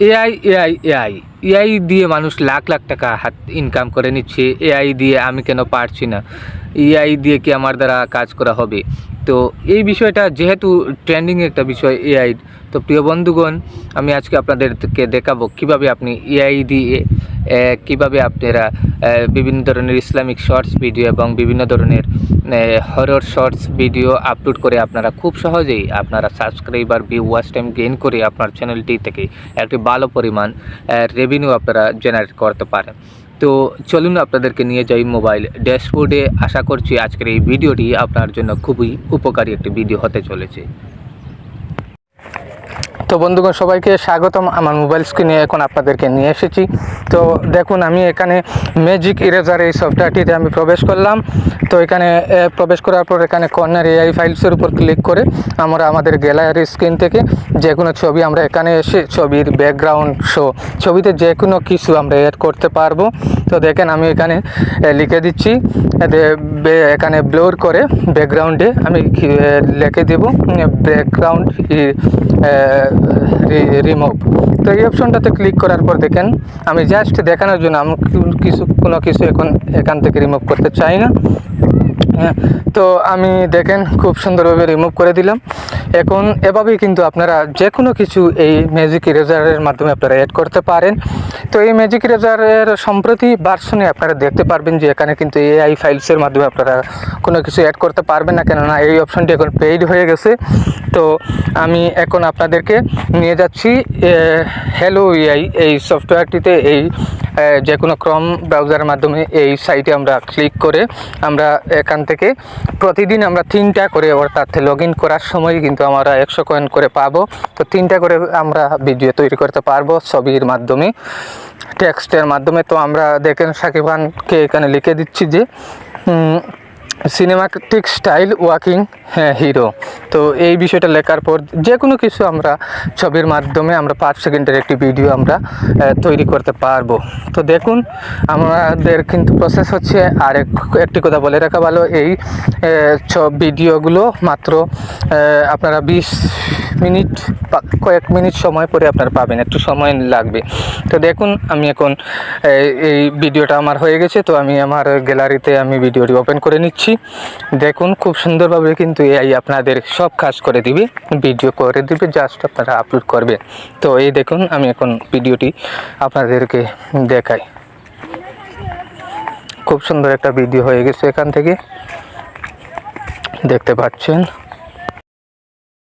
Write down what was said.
AI AI AI. AI দিয়ে মানুষ লাখ লাখ টাকা হাত ইনকাম করে নিচ্ছে। এআই দিয়ে আমি কেন পারছি না? এআই দিয়ে কি আমার দ্বারা কাজ করা হবে? তো এই বিষয়টা যেহেতু ট্রেন্ডিং একটা বিষয় এআই তো প্রিয় বন্ধুগণ, আমি আজকে আপনাদেরকে দেখাবো কীভাবে আপনি এআই দিয়ে কীভাবে আপনারা বিভিন্ন ধরনের ইসলামিক শর্টস ভিডিও এবং বিভিন্ন ধরনের হরর শর্টস ভিডিও আপলোড করে আপনারা খুব সহজেই আপনারা subscriber view watch time gain করে আপনার চ্যানেলটি থেকে একটি ভালো পরিমাণ রেভিনিউ আপনারা জেনারেট করতে পারেন। তো চলুন আপনাদেরকে নিয়ে যাই মোবাইল ড্যাশবোর্ডে। আশা করছি আজকের এই ভিডিওটি আপনার জন্য খুবই উপকারী একটি ভিডিও হতে চলেছে। তো বন্ধুগণ, সবাইকে স্বাগতম। আমার মোবাইল স্ক্রিনে এখন আপনাদেরকে নিয়ে এসেছি। তো দেখুন, আমি এখানে ম্যাজিক ইরেজার এই সফটওয়্যারটিতে আমি প্রবেশ করলাম। তো এখানে প্রবেশ করার পর এখানে কর্নার এআই ফাইলসের উপর ক্লিক করে আমরা আমাদের গ্যালারি স্ক্রিন থেকে যে কোনো ছবি আমরা এখানে এসে ছবির ব্যাকগ্রাউন্ড শো ছবিতে যে কোনো কিছু আমরা অ্যাড করতে পারব। তো দেখেন আমি এখানে লিখে দিচ্ছি। এখানে ব্লোর করে ব্যাকগ্রাউন্ডে আমি লিখে দেবো ব্যাকগ্রাউন্ড রিমুভ তো এই অপশনটাতে ক্লিক করার পর দেখেন আমি জাস্ট দেখানোর জন্য আমি কিছু কোনো কিছু এখন এখান থেকে রিমুভ করতে চাই না। হ্যাঁ, তো আমি দেখেন খুব সুন্দরভাবে রিমুভ করে দিলাম। এখন এভাবেই কিন্তু আপনারা যে কোনো কিছু এই ম্যাজিক ইরেজারের মাধ্যমে আপনারা অ্যাড করতে পারেন। তো এই ম্যাজিক রেজারের সম্প্রতি ভার্সনে আপনারা দেখতে পারবেন যে এখানে কিন্তু এআই ফাইলসের মাধ্যমে আপনারা কোনো কিছু অ্যাড করতে পারবেন না। কেননা এই অপশনটি এখন পেইড হয়ে গেছে। তো আমি এখন আপনাদেরকে নিয়ে যাচ্ছি হ্যালো এআই এই সফটওয়্যারটিতে এই যে কোনো ক্রম ব্রাউজারের মাধ্যমে এই সাইটে আমরা ক্লিক করে আমরা এখান থেকে প্রতিদিন আমরা তিনটা করে অর্থাৎ লগ ইন করার সময় কিন্তু আমরা একশো কয়েন করে পাবো। তো তিনটা করে আমরা ভিডিও তৈরি করতে পারব ছবির মাধ্যমে টেক্সটের মাধ্যমে। তো আমরা দেখেন সাকিব খানকে এখানে লিখে দিচ্ছি যে সিনেমাটিক স্টাইল ওয়াকিং হ্যাঁ হিরো তো এই বিষয়টা লেখার পর যে কোনো কিছু আমরা ছবির মাধ্যমে আমরা পাঁচ সেকেন্ডের একটি ভিডিও আমরা তৈরি করতে পারব। তো দেখুন, আমাদের কিন্তু প্রসেস হচ্ছে আর একটি কথা বলে রাখা ভালো, এই ভিডিওগুলো মাত্র আপনারা বিশ মিনিট কয়েক মিনিট সময় পরে আপনারা পাবেন, একটু সময় লাগবে। তো দেখুন, আমি এখন এই- এই ভিডিওটা আমার হয়ে গেছে, তো আমি আমার গ্যালারিতে আমি ভিডিওটি ওপেন করে নিচ্ছি। দেখুন, খুব সুন্দরভাবে কিন্তু এআই আপনাদের সব কাজ করে দিবে, ভিডিও করে দিবে, জাস্ট আপনারা আপলোড করবে। তো এই দেখুন, আমি এখন ভিডিওটি আপনাদেরকে দেখাই। খুব সুন্দর একটা ভিডিও হয়ে গেছে এখান থেকে। দেখতে পাচ্ছেন?